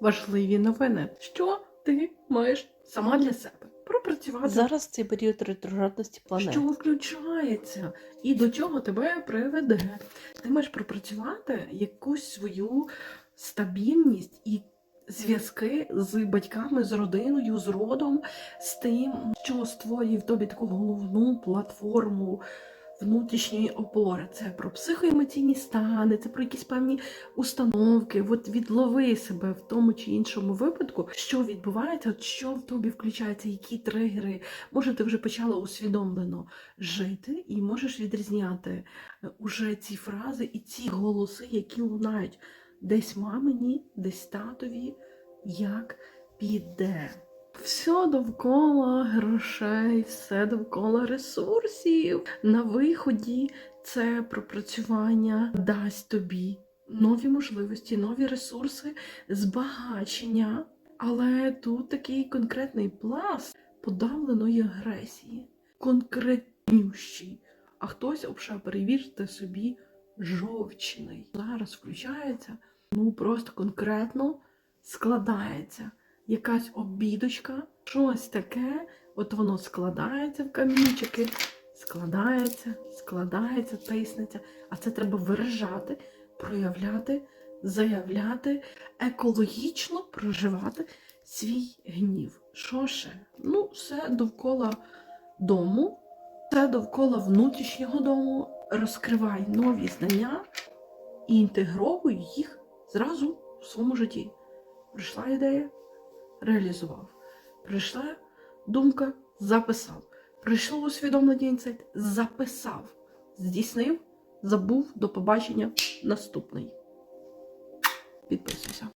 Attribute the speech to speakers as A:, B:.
A: важливі новини. Що ти маєш сама для себе пропрацювати?
B: Зараз цей період ретроградності планет.
A: Що включається і до чого тебе приведе? Ти маєш пропрацювати якусь свою стабільність і зв'язки з батьками, з родиною, з родом, з тим, що створює в тобі таку головну платформу. Внутрішньої опори, це про психоемоційні стани, це про якісь певні установки. От відлови себе в тому чи іншому випадку, що відбувається, що в тобі включається, які тригери, Може, ти вже почала усвідомлено жити і можеш відрізняти е, уже ці фрази і ці голоси, які лунають десь мамині, десь татові, як піде. Все довкола грошей, все довкола ресурсів. На виході це пропрацювання дасть тобі нові можливості, нові ресурси, збагачення. Але тут такий конкретний пласт подавленої агресії, конкретнющий. А хтось, обша, перевірте собі, жовчний. Зараз включається, ну просто конкретно складається якась обідочка, щось таке, от воно складається в камінчики, складається, складається, тиснеться. А це треба виражати, проявляти, заявляти, екологічно проживати свій гнів. Що ще? Ну, все довкола дому, все довкола внутрішнього дому. Розкривай нові знання і інтегровуй їх зразу в своєму житті. Прийшла ідея, реалізував. Прийшла думка, записав. Прийшло усвідомлення інсайт, записав, здійснив, забув, до побачення, наступний. Підписуйся.